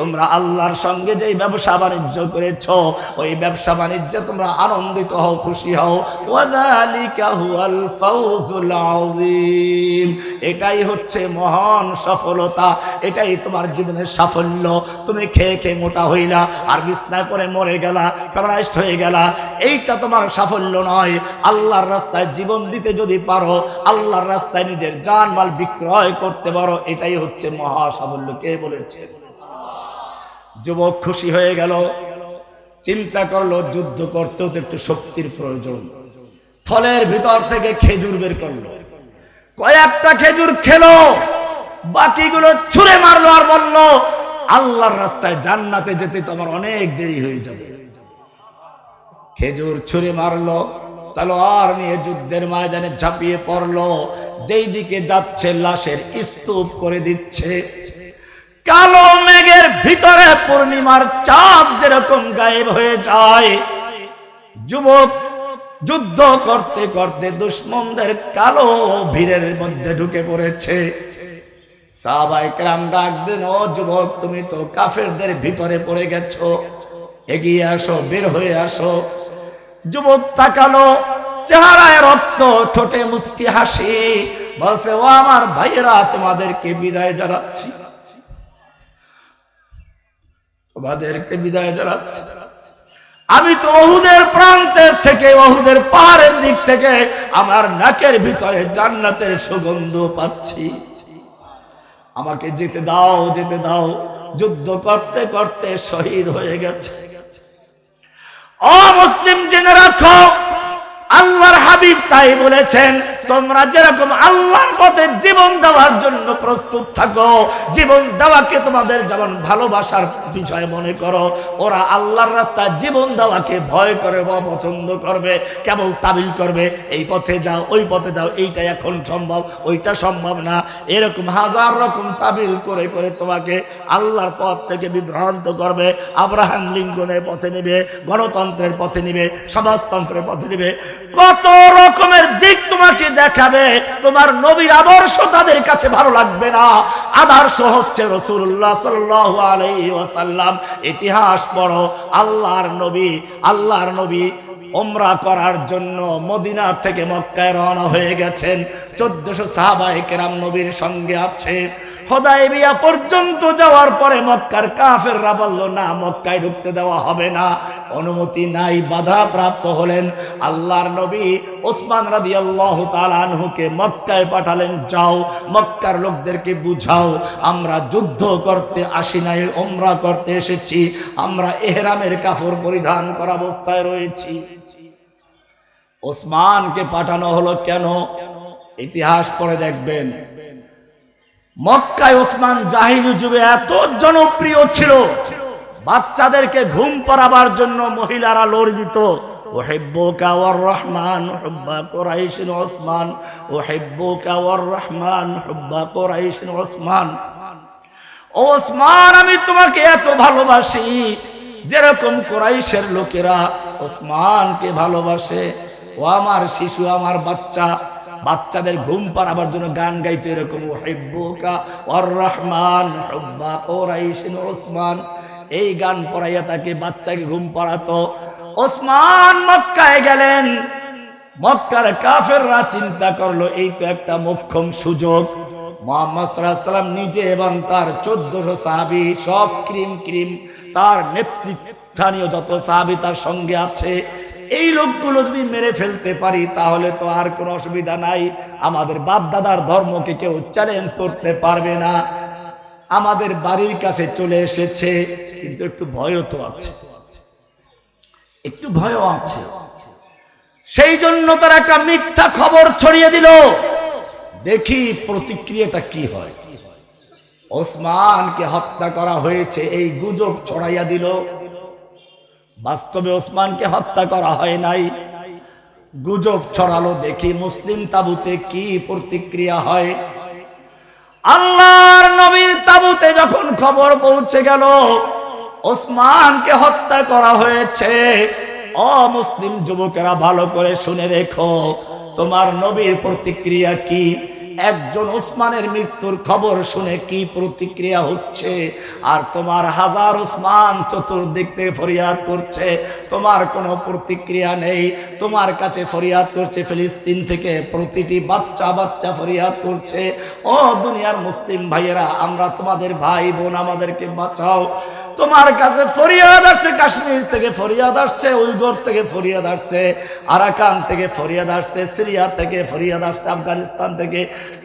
তোমরা আল্লাহর সঙ্গে যে ব্যবসা বাণিজ্য করেছ, ওই ব্যবসা বাণিজ্যে তোমরা আনন্দিত হও, খুশি হও। এটাই হচ্ছে মহান সফলতা, এটাই তোমার জীবনের সাফল্য। তুমি খেয়ে খেয়ে মোটা হইলা, আর বিছনায় পরে মরে গেলা প্যারালাইজড হয়ে গেলা। এইটা তোমার সাফল্য নয়। আল্লাহর রাস্তায় জীবন দিতে যদি পারো, আল্লাহর রাস্তায় নিজের জানমাল বিক্রয় করতে পারো, এটাই হচ্ছে মহা সাফল্য। কে বলেছে? যুবক খুশি হয়ে গেল। চিন্তা করল, যুদ্ধ করতেও তো একটু শক্তির প্রয়োজন। থলের ভিতর থেকে খেজুর বের করল। কয়েকটা খেজুর খেলো, বাকিগুলো ছুঁড়ে মারলো আর বলল, আল্লাহর রাস্তায় জান্নাতে যেতে তোমার অনেক দেরি হয়ে যাবে। খেজুর ছুঁড়ে মারলো, তলোয়ার নিয়ে যুদ্ধের ময়দানে ঝাঁপিয়ে পড়ল। যেই দিকে যাচ্ছে, লাশের স্তূপ করে দিচ্ছে। কালো মেঘের ভিতরে পূর্ণিমার চাঁদ যেরকম গায়েব হয়ে যায়। যুবক যুদ্ধ করতে করতে দুশ্মনদের কালো ভিড়ের মধ্যে ঢুকে পড়েছে। সাহাবাই কেরাম ডাক দেন, ও যুবক, তুমি তো কাফেরদের ভিতরে পড়ে গেছো। এগিয়ে আসো, বের হয়ে আসো। যুবক তাকালো, চেহারায় রক্ত, ঠোঁটে মুস্কি হাসি। বলছে, ও আমার ভাইয়েরা, তোমাদেরকে বিদায় জানাচ্ছি। তোমাদেরকে বিদায় জানাচ্ছি। আমি তো অহুদের প্রান্তের থেকে ওহুদের পাহাড়ের দিক থেকে আমার নাকের ভিতরে জান্নাতের সুগন্ধ পাচ্ছি। আমাকে যেতে দাও যেতে দাও। যুদ্ধ করতে করতে শহীদ হয়ে গেছে। ও মুসলিম জেনে রাখো, আল্লাহর হাবিব তাই বলেছেন তোমরা যেরকম আল্লাহর পথে জীবন দেওয়ার জন্য প্রস্তুত থাকো, জীবন দেওয়াকে তোমাদের যেমন ভালোবাসার বিষয় মনে করো, ওরা আল্লাহর রাস্তায় জীবন দেওয়াকে ভয় করে বা পছন্দ করবে, কেবল তাবিল করবে, এই পথে যাও, ওই পথে যাও, এইটা এখন সম্ভব, ওইটা সম্ভব না। এরকম হাজার রকম তাবিল করে করে তোমাকে আল্লাহর পথ থেকে বিভ্রান্ত করবে, আব্রাহাম লিঙ্কনের পথে নেবে, গণতন্ত্রের পথে নেবে, সমাজতন্ত্রের পথে নেবে। কত রকমের দিক তোমাকে দেখাবে, তোমার নবীর আদর্শ তাদের কাছে ভালো লাগবে না। আদর্শ হচ্ছে রসুল্লাহ সাল্লাহ ইতিহাস পড়ো, আল্লাহর নবী আল্লাহর নবী ওমরা করার জন্য মদিনার থেকে মক্কায় রওনা হয়ে গেছেন। চোদ্দশো সাহাবাহিকেরাম নবীর সঙ্গে আছে। হদাইবিয়া পর্যন্ত যাওয়ার পরে মক্কার কাফেররা বলল, না, মক্কায় ঢুকতে দেওয়া হবে না। অনুমতি নাই, বাধা প্রাপ্ত হলেন। আল্লাহর নবী ওসমান রাদি আল্লাহ তালানহুকে মক্কায় পাঠালেন, যাও, মক্কার লোকদেরকে বুঝাও, আমরা যুদ্ধ করতে আসি নাই ওমরা করতে এসেছি, আমরা এহরামের কাপড় পরিধান করা অবস্থায় রয়েছি। ওসমানকে পাঠানো হলো কেন? ইতিহাস পড়ে দেখবেন। মক্কায় ওসমান জাহিলু যুগে এত জনপ্রিয় ছিল। বাচ্চাদেরকে ঘুম পাড়াবার জন্য মহিলারা লড় দিত। রহমান রহমান ওসমান, আমি তোমাকে এত ভালোবাসি যেরকম কোরাইশের লোকেরা ওসমানকে ভালোবাসে। ও আমার শিশু, আমার বাচ্চা বাচ্চাদের ঘুম পাড়াবার জন্য গান গাইতে এরকম হেব্বুকা ওসমান। এই গান পড়াইয়া তাকে বাচ্চাকে ঘুম পাড়াতো। ওসমান মক্কায় গেলেন। মক্কার কাফেররা চিন্তা করল, এই তো একটা মোক্ষম সুযোগ। মোহাম্মদ সাল্লাম নিজে এবং তার চোদ্দশো সাহাবি সব ক্রিম ক্রিম, তার নেতৃত্বানীয় যত সাহাবি তার সঙ্গে আছে এই লোকগুলো যদি মেরে ফেলতে পারি, তাহলে তো আর কোনো অসুবিধা নাই। আমাদের বাপ দাদার ধর্মকে কেউ চ্যালেঞ্জ করতে পারবে না। আমাদের বাড়ির কাছে চলে এসেছে, কিন্তু একটু ভয়ও তো আছে। একটু ভয়ও আছে। সেই জন্য তারা একটা মিথ্যা খবর ছড়িয়ে দিল। দেখি প্রতিক্রিয়াটা কি হয়। ওসমানকে হত্যা করা হয়েছে, এই গুজব ছড়াইয়া দিল। বাস্তবে ওসমানকে হত্যা করা হয় নাই। গুজব ছড়ালো দেখি মুসলিম তাবুতে কি প্রতিক্রিয়া হয়। আল্লাহর নবীর তাবুতে যখন খবর পৌঁছে গেল, ওসমানকে হত্যা করা হয়েছে। অমুসলিম যুবকেরা ভালো করে শুনে রেখো, তোমার নবীর প্রতিক্রিয়া কি? একজন ওসমানের মৃত্যুর খবর শুনে কি প্রতিক্রিয়া হচ্ছে? আর তোমার হাজার ওসমান চতুর্দিক থেকে ফরিয়াদ করছে, তোমার কোনো প্রতিক্রিয়া নেই। তোমার কাছে ফরিয়াদ করছে, ফিলিস্তিন থেকে প্রতিটি বাচ্চা বাচ্চা ফরিয়াদ করছে। ও দুনিয়ার মুসলিম ভাইয়েরা, আমরা তোমাদের ভাই বোন আমাদেরকে বাঁচাও। তোমার কাছে ফরিয়াদ আসছে, কাশ্মীর থেকে ফরিয়াদ আসছে উইগর থেকে ফরিয়াদ আসছে, আরাকান থেকে ফরিয়াদ আসছে, সিরিয়া থেকে ফরিয়াদ আসছে, আফগানিস্তান থেকে।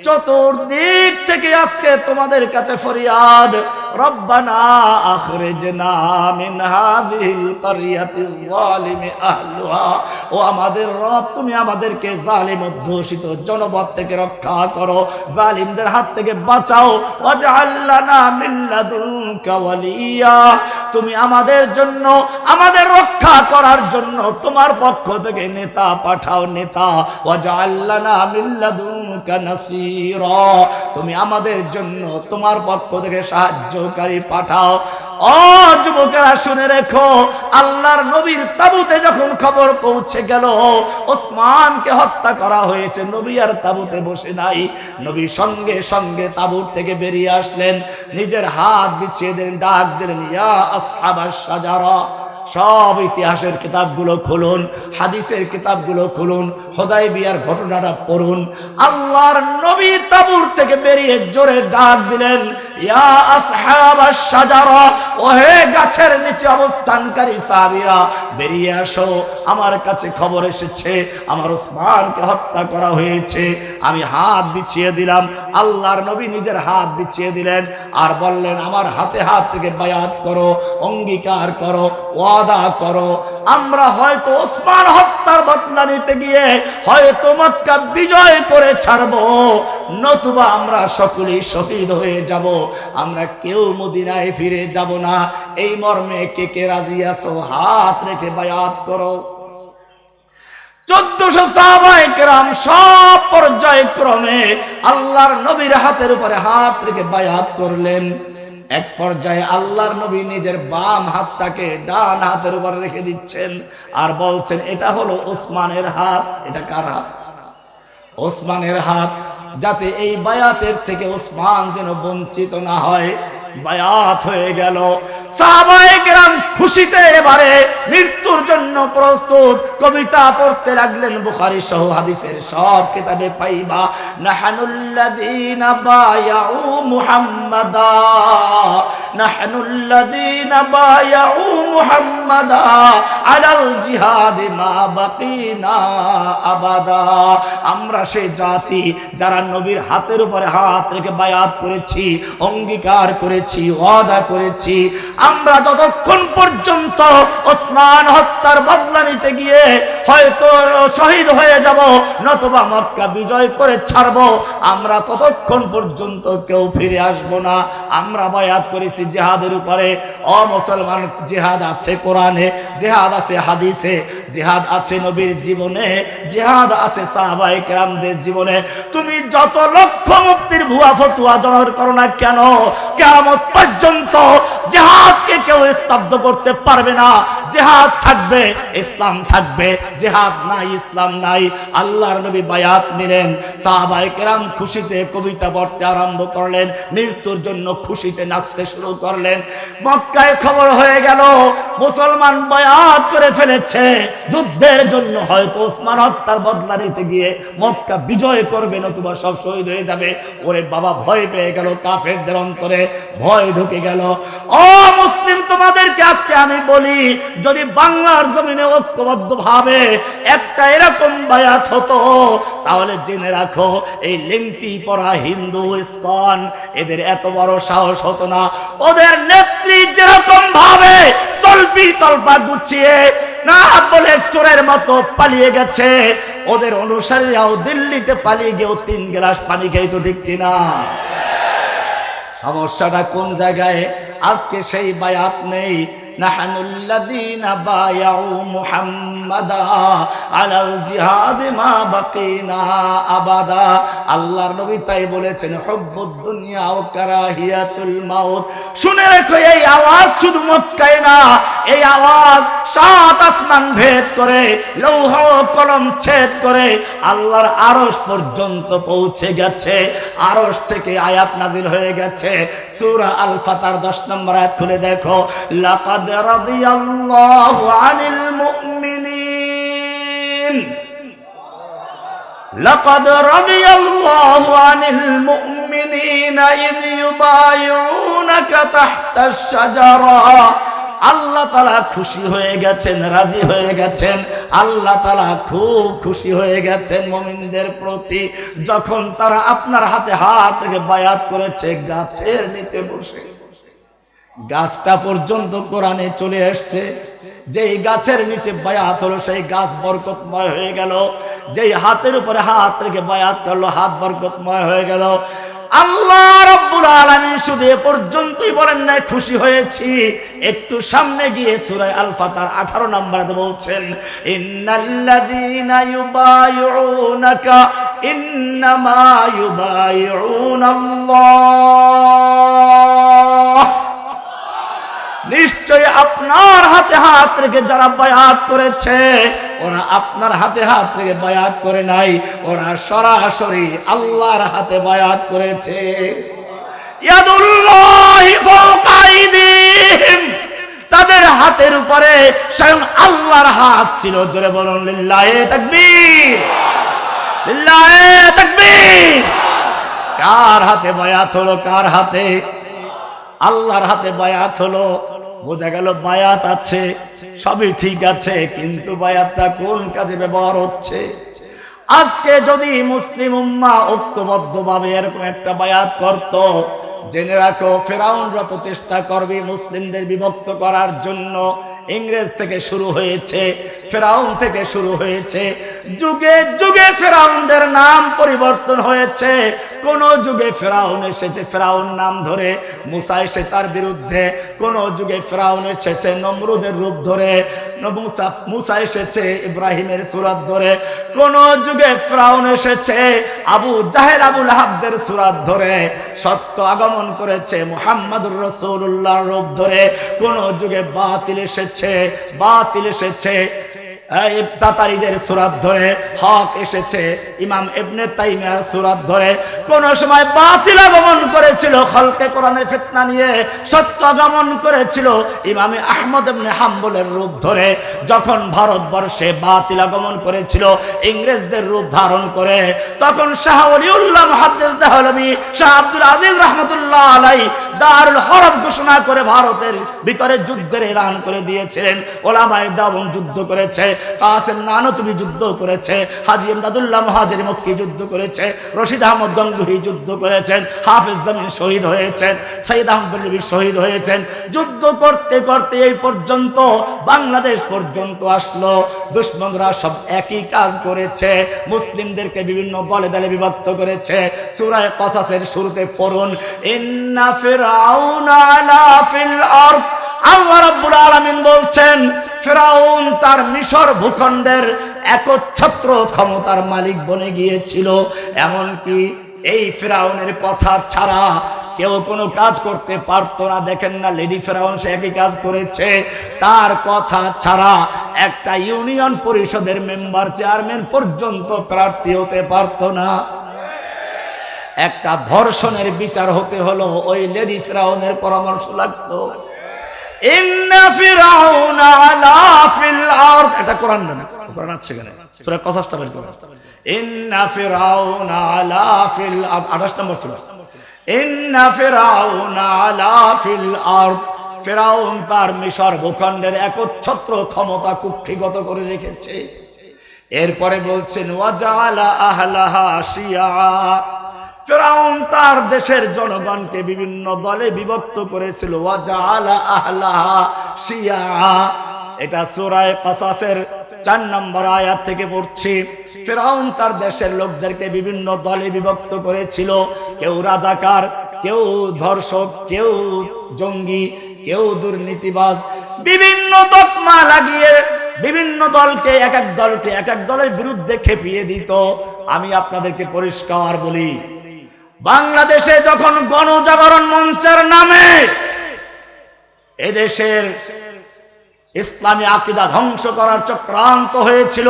চতুর্দিক থেকে আজকে তোমাদের কাছে ফরিয়াদ। আমাদের রব, তুমি আমাদেরকে জালিম অধ্যুষিত জনপদ থেকে রক্ষা করো, জালিমদের হাত থেকে বাঁচাও। তুমি আমাদের জন্য, আমাদের রক্ষা করার জন্য তোমার পক্ষ থেকে নেতা পাঠাও, নেতা। তুমি আমাদের জন্য তোমার পক্ষ থেকে সাহায্যকারী পাঠাও। ও যুবকেরা, শুনে রেখো, আল্লাহর নবীর তাবুতে যখন খবর পৌঁছে গেল, ওসমানকে হত্যা করা হয়েছে। নবী আর তাবুতে বসে নাই। নবী সঙ্গে সঙ্গে তাবুত থেকে বেরিয়ে আসলেন। নিজের হাত বিছিয়ে দিলেন, ডাক দিলেন, ইয়া আসহাবাস সাজারা সব ইতিহাসের কিতাবগুলো খুলুন, হাদিসের কিতাবগুলো খুলুন খোদাই বিয়ার ঘটনাটা পড়ুন। আল্লাহর নবী তাবুর থেকে বেরিয়ে জোরে ডাক দিলেন গাছের নিচে অবস্থানকারী বেরিয়ে আসো, আমার কাছে খবর এসেছে, আমার ওসমানকে হত্যা করা হয়েছে, আমি হাত বিছিয়ে দিলাম, আল্লাহর নবী নিজের হাত বিছিয়ে দিলেন, আর বললেন, আমার হাতে হাত থেকে বায়াত করো, অঙ্গীকার করো, ওয়াদা করো আমরা হয়তো ওসমান হত্যার বদলা নিতে গিয়ে হয়তো মক্কা বিজয় করে ছাড়বো। নতুবা আমরা সকলেই শহীদ হয়ে যাব। আমরা কেউ মদিনায় ফিরে যাব না। এই মর্মে কে কে রাজি আছো? হাত রেখে বায়াত করো। চোদ্দশো সাহাবাহাম সব পর্যায়ক্রমে আল্লাহর নবীর হাতের উপরে হাত রেখে বায়াত করলেন। এক পর্যায়ে আল্লাহর নবী নিজের বাম হাতটাকে ডান হাতের উপর রেখে দিচ্ছেন আর বলছেন, এটা হলো ওসমানের হাত। এটা কার? হাত ওসমানের হাত, যাতে এই বায়াতের থেকে ওসমান যেন বঞ্চিত না হয়। বায়াত হয়ে গেল। খুশিতে এবারে মৃত্যুর জন্য প্রস্তুত। কবিতা পড়তে লাগলেন বুখারী সহ হাদিসের সব পাইবা। আমরা সেই জাতি যারা নবীর হাতের উপরে হাত রেখে বায়াত করেছি, অঙ্গীকার করেছি, ওয়াদা করেছি। আমরা যতক্ষণ পর্যন্ত ওসমান হত্যার বদলা নিতে গিয়ে হয়তো শহীদ হয়ে যাব, নতুবা মক্কা বিজয় করে ছাড়বো, আমরা ততক্ষণ পর্যন্ত কেউ ফিরে আসব না। আমরা বয়াত করেছি জেহাদের উপরে অমুসলমান জেহাদ আছে কোরআনে, জেহাদ আছে হাদিসে জেহাদ আছে নবীর জীবনে, জেহাদ আছে সাহাবাই কেরামদের জীবনে। তুমি যত লক্ষ মুক্তির ভুয়া ফতুয়া জনর করো না কেন? কেমন পর্যন্ত জেহাদকে কেউ স্তব্ধ করতে পারবে না। জেহাদ থাকবে, ইসলাম থাকবে। জেহাদ নাই, ইসলাম নাই। আল্লাহর নবী বায়াত নিলেন। সাহাবাই কেরাম খুশিতে কবিতা পড়তে আরম্ভ করলেন। মৃত্যুর জন্য খুশিতে নাচতে শুরু করলেন। মক্কায় খবর হয়ে গেল, মুসলমান বায়াত করে ফেলেছে। যুদ্ধের জন্য হয়তো ওসমান হত্যার বদলা নিতে গিয়ে মক্কা বিজয় করবে, নতুবা সব শহীদ হয়ে যাবে। ওরে বাবা, ভয় পেয়ে গেল কাফেরদের অন্তরে, ভয় ঢুকে গেল। ও মুসলিম, তোমাদেরকে আজকে আমি বলি, যদি বাংলার জমিনে ঐক্যবদ্ধ ভাবে একটা এরকম বায়াত হতো, তাহলে জেনে রাখো, এই লেংটি পড়া হিন্দু ইস্কন, এদের এত বড় সাহস হতো না। ওদের নেত্রী যেরকম ভাবে তলপি তলপা গুছিয়ে না বলে চোরের মতো পালিয়ে গেছে। ওদের অনুসারীরাও দিল্লিতে পালিয়ে গিয়েও তিন গ্লাস পানি খেয়ে তো ঠিক কিনা? সমস্যাটা কোন জায়গায়? আজকে সেই বায়াত নেই। نحن الذين بايعوا محمدا على الجهاد ما بقينا আবাদা আল্লাহর নবী তাই বলেছেন হুব্বুদ দুনিয়া ও কারাহিয়াতুল মাউত শুনে রেখো এই আওয়াজ শুধু মক্কায় না এই আওয়াজ সাত আসমান ভেদ করে লৌহ কলম ছেদ করে আল্লাহর আরশ পর্যন্ত পৌঁছে গেছে আরশ থেকে আয়াত নাজিল হয়ে গেছে সূরা আল ফাতার 10 নম্বর আয়াত খুলে দেখো লাকাদ রাদিয়াল্লাহু আনিল মুমিনিন لقد رضي الله عن المؤمنين إذ يبايعونك تحت الشجرة আল্লাহ তালা খুশি হয়ে গেছেন, রাজি হয়ে গেছেন। আল্লাহ তালা খুব খুশি হয়ে গেছেন মমিনদের প্রতি। যখন তারা আপনার হাতে হাত থেকে বায়াত করেছে, গাছের নিচে বসে। গাছটা পর্যন্ত কোরআনে চলে আসছে যেই গাছের নিচে বায়াত হলো, সেই গাছ বরকতময় হয়ে গেল। যেই হাতের উপরে হাত রেখে বায়াত করল, হাত বরকতময় হয়ে গেল। আল্লাহ রব্বুল আলামিন শুধু এ পর্যন্তই বলেন নাই, খুশি হয়েছি। একটু সামনে গিয়ে সূরা আল ফাতার 18 নম্বরে বলছেন, ইন্নাল্লাযীনা ইউবায়ুনাকা ইন্নামা ইউবাইউনাল্লাহ নিশ্চয় আপনার হাতে হাত রেখে যারা বায়াত করেছে, ওরা আপনার হাতে হাত রেখে বায়াত করে নাই, ওরা সরাসরি আল্লাহর হাতে বায়াত করেছে। তাদের হাতের উপরে স্বয়ং আল্লাহর হাত ছিল। জোরে বলুন কার হাতে বায়াত হলো, কার হাতে? আল্লাহর হাতে বায়াত হলো। বোঝা গেল বায়াত আছে, সবই ঠিক আছে, কিন্তু বায়াতটা কোন কাজে ব্যবহার হচ্ছে? আজকে যদি মুসলিম উম্মা ঐক্যবদ্ধভাবে এরকম একটা বায়াত করত, জেনে রাখো ফেরাউনরত চেষ্টা করবে মুসলিমদের বিভক্ত করার জন্য, ইংরেজ থেকে শুরু হয়েছে, ফেরাউন থেকে শুরু হয়েছে যুগে যুগে ফেরাউনদের নাম পরিবর্তন হয়েছে। কোন যুগে ফেরাউন এসেছে, ফেরাউন নাম ধরে মুসা এসে তার বিরুদ্ধে। কোন যুগে ফেরাউন এসেছে, নমরুদের রূপ ধরে। মুসা মুসা এসেছে ইব্রাহিমের সুরাত ধরে। কোন যুগে ফেরাউন এসেছে, আবু জাহের আবুল হাবদের সুরাত ধরে। সত্য আগমন করেছে মুহাম্মদুর রসুল্লাহ রূপ ধরে। কোন যুগে বাতিল এসেছে বাতিল এসেছে সুরাত ধরে হক এসেছে। ইমাম এবনে তাইমিয়ার সুরাত ধরে কোন সময় বাতিল আগমন করেছিল, খলকে কোরআনের নিয়ে সত্য আগমন করেছিল ইমামে আহমদ হাম্বলের রূপ ধরে। যখন ভারতবর্ষে বাতিল আগমন করেছিল, ইংরেজদের রূপ ধারণ করে, তখন শাহ ওলিউল্লাহ মুহাদ্দিস দেহলভী শাহ আব্দুল আজিজ রহমতুল্লাহ আলাই দারুল হরব ঘোষণা করে ভারতের ভিতরে যুদ্ধের এলান করে দিয়েছিলেন। ওলামায়ে দাবন যুদ্ধ করেছে। কাসেম নানতুবি যুদ্ধ করেছে, হাজি ইমদাদুল্লাহ মহাজির মক্কি যুদ্ধ করেছে, রশিদ আহমদ যুদ্ধ করেছেন জামিন শহীদ হয়েছেন সৈয়দ শহীদ হয়েছেন। যুদ্ধ করতে করতে এই পর্যন্ত, বাংলাদেশ পর্যন্ত আসলো। দুশ্মনরা সব একই কাজ করেছে, মুসলিমদেরকে বিভিন্ন দলে দলে বিভক্ত করেছে। সূরায়ে কসাসের শুরুতে পড়ুন, ইন্না আলা ফিল আরদ। আল্লাহ রাব্বুল আলামিন বলছেন, ফেরাউন তার মিশর ভূখণ্ডের একচ্ছত্র ক্ষমতার মালিক বনে গিয়েছিল। এমনকি এই ফেরাউনের কথা ছাড়া কেউ কোনো কাজ করতে পারতো না। দেখেন না, লেডি ফেরাউন সে একই কাজ করেছে। তার কথা ছাড়া একটা ইউনিয়ন পরিষদের মেম্বার চেয়ারম্যান পর্যন্ত প্রার্থী হতে পারতো না। একটা ধর্ষণের বিচার হতে হলো, ওই লেডি ফেরাউনের পরামর্শ লাগতো। এটা কোরআন না কোরআন আছে কেন সূরা কসাসটা বের করো। ইন্না ফিরাউনা আলা ফিল আরদ। 28 নম্বর ফেরাউন তার মিশর ভূখণ্ডের একচ্ছত্র ক্ষমতা কুক্ষিগত করে রেখেছে। এরপরে বলছেন ওয়াজালা আহলাহা শিয়া। ফেরাউন তার দেশের জনগণকে বিভিন্ন দলে বিভক্ত করেছিল। এটা সূরায়ে কাসাসের চার নম্বর আয়াত থেকে পড়ছি। ফেরাউন তার দেশের লোকদেরকে বিভিন্ন দলে বিভক্ত করেছিল। কেউ রাজাকার, কেউ ধর্ষক, কেউ জঙ্গি, কেউ দুর্নীতিবাজ। বিভিন্ন তকমা লাগিয়ে বিভিন্ন দলকে এক এক দলকে এক এক দলের বিরুদ্ধে খেপিয়ে দিত। আমি আপনাদেরকে পরিষ্কার বলি বাংলাদেশে যখন গণজাগরণ মঞ্চের নামে এদেশের ইসলামী আকিদা ধ্বংস করার চক্রান্ত হয়েছিল,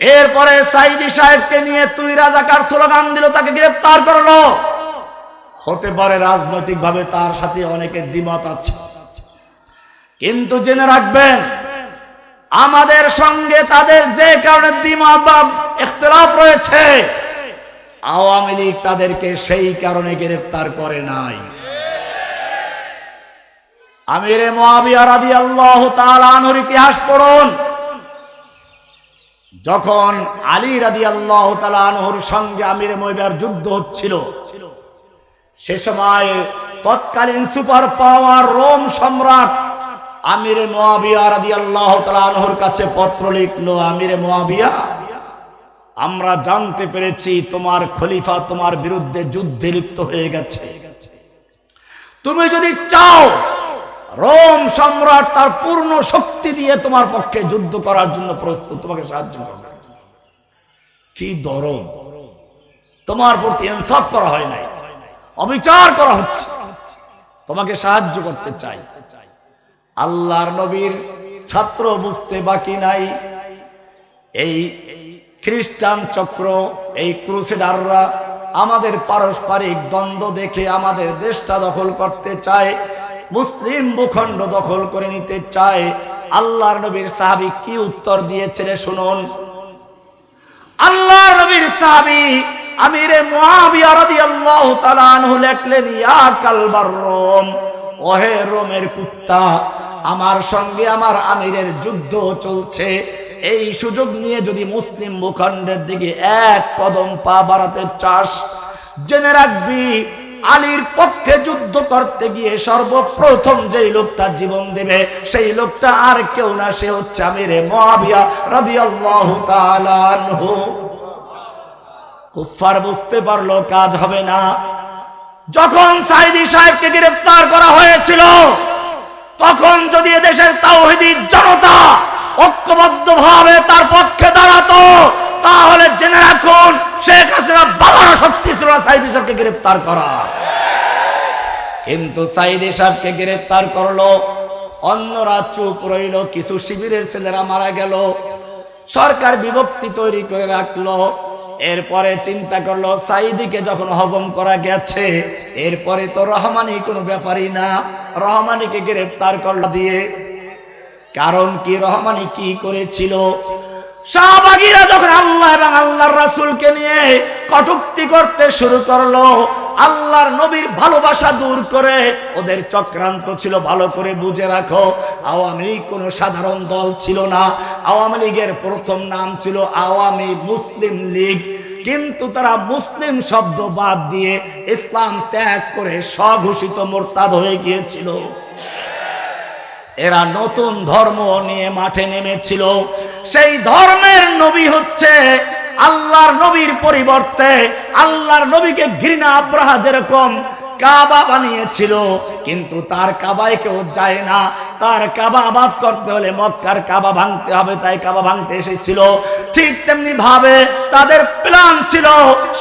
এরপরে সাইদি সাহেবকে নিয়ে তুই রাজাকার স্লোগান দিল, তাকে গ্রেফতার করল। হতে পারে রাজনৈতিক ভাবে তার সাথে অনেকের দ্বিমত আছে, কিন্তু জেনে রাখবেন, আমাদের সঙ্গে তাদের যে কারণে দ্বিমত বা রয়েছে আওয়ামী লীগ তাদেরকে সেই কারণে গ্রেফতার করে নাই। আমিরে মোয়াবিয়া রাদিয়াল্লাহু তাআলা আনহুর ইতিহাস পড়ুন। যখন আলী রাদিয়াল্লাহু তাআলা আনহুর সঙ্গে আমিরে মোয়াবিয়ার যুদ্ধ হচ্ছিল, সে সময় তৎকালীন সুপার পাওয়ার রোম সম্রাট আমিরে মোয়াবিয়া রাদিয়াল্লাহু তাআলা আনহুর কাছে পত্র লিখলো, আমিরে মোয়াবিয়া আমরা জানতে পেরেছি তোমার খলিফা তোমার বিরুদ্ধে যুদ্ধে লিপ্ত হয়ে গেছে। তুমি যদি চাও রোম সম্রাট তার পূর্ণ শক্তি দিয়ে তোমার পক্ষে যুদ্ধ করার জন্য প্রস্তুত, তোমাকে সাহায্য করবে। কি দরদ? তোমার প্রতি ইনসাফ করা হয় নাই, অবিচার করা হচ্ছে। তোমাকে সাহায্য করতে চাই। আল্লাহর নবীর ছাত্র বুঝতে বাকি নাই। এই খ্রিস্টান চক্র, এই ক্রুসেডাররা আমাদের পারস্পরিক দ্বন্দ্ব দেখে আমাদের দেশটা দখল করতে চায়, মুসলিম ভূখণ্ড দখল করে নিতে চায়। আল্লাহর নবীর সাহাবি কি উত্তর দিয়েছিল শুনুন। আল্লাহর নবীর সাহাবি আমিরে মুআবিয়া রাদিয়াল্লাহু তাআলা আনহু লেখলেন, ইয়া কালবার রোম, ওহে রোমের কুত্তা, আমার সঙ্গে আমার আমিরের যুদ্ধ চলছে। এই সুযোগ নিয়ে যদি মুসলিম ভূখণ্ডের দিকে এক কদম পা বাড়াতে চাস, জেনে রাখবি, আলীর পক্ষে যুদ্ধ করতে গিয়ে সর্বপ্রথম যেই লোকটা জীবন দেবে, সেই লোকটা আর কেউ না, সে হচ্ছে আমিরে মুআবিয়া রাদিয়াল্লাহু তাআলা আনহু। কুফার বুঝতে পারল কাজ হবে না। যখন সাইদি সাহেবকে গ্রেফতার করা হয়েছিল, তখন যদি দেশের তাওহিদি জনতা ঐক্যবদ্ধ ভাবে তার পক্ষে দাঁড়াতো। তাহলে জেনে রাখুন, শেখ হাসিনা বাবার শক্তি ছিল না সাইদি সাহেবকে গ্রেফতার করা। কিন্তু সাইদি সাহেবকে গ্রেফতার করল অন্যরা চুপ রইল, কিছু শিবিরের ছেলেরা মারা গেল। সরকার বিভক্তি তৈরি করে রাখল, এরপরে চিন্তা করল সাইদিকে যখন হজম করা গেছে, এরপরে তো রহমানি কোনো ব্যাপারই না। রহমানিকে গ্রেফতার করল দিয়ে কারণ কি রহমানি কি করেছিল? শাহবাগীরা যখন আল্লাহ এবং আল্লাহর রাসূলকে নিয়ে কটুক্তি করতে শুরু করল, আল্লাহর নবীর ভালোবাসা দূর করে ওদের চক্রান্ত ছিল, ভালো করে বুঝে রাখো, আওয়ামী কোনো সাধারণ দল ছিল না। আওয়ামী লীগের প্রথম নাম ছিল আওয়ামী মুসলিম লীগ। কিন্তু তারা মুসলিম শব্দ বাদ দিয়ে ইসলাম ত্যাগ করে স্বঘোষিত মোরতাদ হয়ে গিয়েছিল। এরা নতুন ধর্ম নিয়ে মাঠে নেমেছিল। সেই ধর্মের নবী হচ্ছে আল্লাহর নবীর পরিবর্তে আল্লাহর নবীকে ঘৃণা আব্রাহা যেরকম কাবা বানিয়েছিল, কিন্তু তার কাবায় কেউ যায় না। তার কাবা আবাদ করতে হলে মক্কার কাবা ভাঙতে হবে, তাই কাবা ভাঙতে এসেছিল। ঠিক তেমনি ভাবে তাদের প্ল্যান ছিল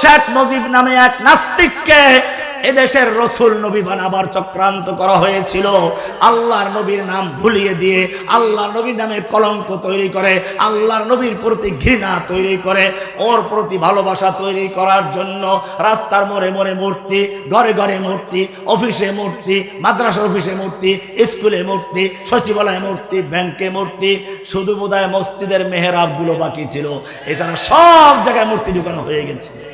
শেখ মুজিব নামে এক নাস্তিককে এদেশের রসুল নবী বানাবার চক্রান্ত করা হয়েছিল। আল্লাহর নবীর নাম ভুলিয়ে দিয়ে, আল্লাহর নবীর নামে কলঙ্ক তৈরি করে, আল্লাহর নবীর প্রতি ঘৃণা তৈরি করে, ওর প্রতি ভালোবাসা তৈরি করার জন্য রাস্তার মোড়ে মোড়ে মূর্তি, ঘরে ঘরে মূর্তি, অফিসে মূর্তি, মাদ্রাসা অফিসে মূর্তি, স্কুলে মূর্তি, সচিবালয়ে মূর্তি, ব্যাংকে মূর্তি, শুধু বোধহয় মসজিদের মেহরাবগুলো বাকি ছিল। এছাড়া সব জায়গায় মূর্তি ঢুকানো হয়ে গেছে।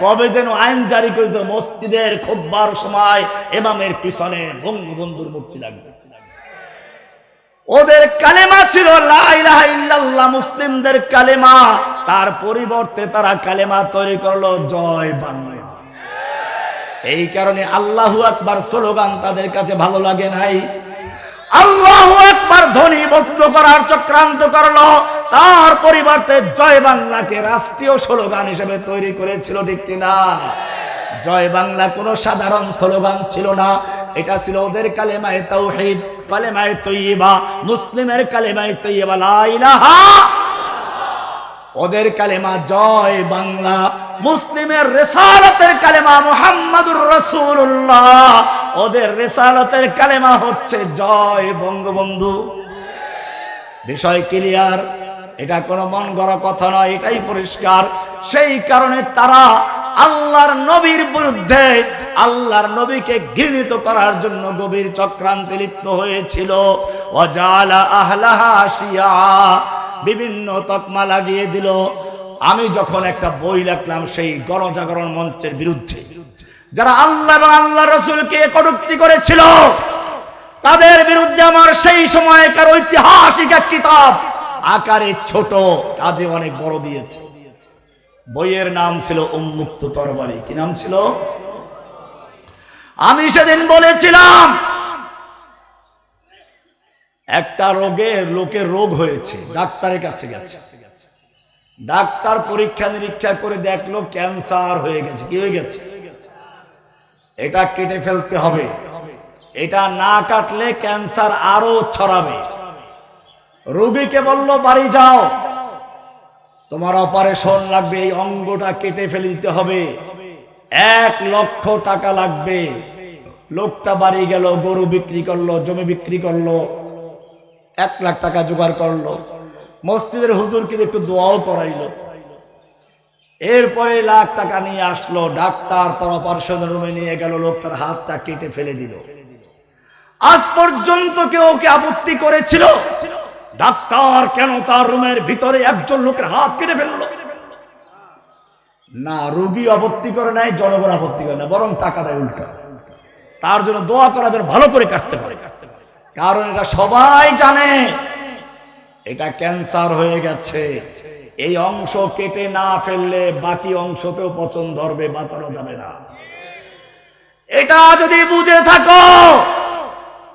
কবে যেন আইন জারি করে দিল, মসজিদের খোদবার সময় এমামের পিছনে বঙ্গবন্ধুর মূর্তি লাগবে। ওদের কালেমা ছিল মুসলিমদের কালেমা। তার পরিবর্তে তারা কালেমা তৈরি করল, জয় বাংলা। এই কারণে আল্লাহু আকবার স্লোগান তাদের কাছে ভালো লাগে নাই। আল্লাহু আকবার ধ্বনি বক্ত করার চক্রান্ত করল তার পরিবর্তে জয় বাংলাকে রাষ্ট্রীয় স্লোগান হিসেবে তৈরি করেছিল, ঠিক কিনা? জয় বাংলা কোনো সাধারণ স্লোগান ছিল না। এটা ছিল ওদের কালেমায়ে তাওহীদ, কালেমায়ে তৈয়বা, মুসলিমের কালেমায়ে তৈয়বা, লা ইলাহা ওদের কালেমা জয় বাংলা, মুসলিমের রেসালতের কালেমা মুহাম্মাদুর রসুল্লাহ ওদের রেসালতের কালেমা হচ্ছে জয় বঙ্গবন্ধু। বিষয় ক্লিয়ার? এটা কোনো মন গড়া কথা নয়, এটাই পরিষ্কার। সেই কারণে তারা আল্লাহর নবীর বিরুদ্ধে আল্লাহর নবীকে ঘৃণিত করার জন্য গভীর চক্রান্তে লিপ্ত হয়েছিল। অজালা আহলাহা বিভিন্ন তকমা লাগিয়ে দিল। আমি যখন একটা বই লিখলাম সেই গণজাগরণ মঞ্চের বিরুদ্ধে, যারা আল্লাহ এবং আল্লাহ রসুলকে কটুক্তি করেছিল, তাদের বিরুদ্ধে আমার সেই সময়কার ঐতিহাসিক এক কিতাব আকারে ছোট, কাজে অনেক বড় দিয়েছে। বইয়ের নাম ছিল উন্মুক্ত তরবারি। কি নাম ছিল? আমি সেদিন বলেছিলাম, একটা রোগে লোকের রোগ হয়েছে, ডাক্তারের কাছে গেছে। ডাক্তার পরীক্ষা নিরীক্ষা করে দেখল ক্যান্সার হয়ে গেছে। কি হয়ে গেছে? এটা কেটে ফেলতে হবে। এটা না কাটলে ক্যান্সার আরও ছড়াবে। রোগীকে বলল, বাড়ি যাও। তোমার অপারেশন লাগবে, এই অঙ্গটা কেটে ফেলে দিতে হবে। এক লক্ষ টাকা লাগবে। লোকটা বাড়ি গেল, গরু বিক্রি করল, জমি বিক্রি করল, এক লাখ টাকা জোগাড় করল। মসজিদের হুজুরকে একটু দোয়াও করাইলো। এরপরে লাখ টাকা নিয়ে আসলো, ডাক্তার তার অপারেশন রুমে নিয়ে গেল, লোকটার হাতটা কেটে ফেলে দিল। আজ পর্যন্ত কেউ ওকে আপত্তি করেছিল? ডাক্তার কেন তার রুমের ভিতরে একজন লোকের হাত কেটে ফেলল? না, রুগী আপত্তি করে নাই, জনগণ আপত্তি করে না বরং টাকা দেয় উল্টা। তার জন্য দোয়া করার জন্য ভালো করে কাটতে পারে। কারণ এটা সবাই জানে, এটা ক্যান্সার হয়ে গেছে। এই অংশ কেটে না ফেললে বাকি অংশকেও পছন্দ ধরবে, বাঁচানো যাবে না। এটা যদি বুঝে থাকো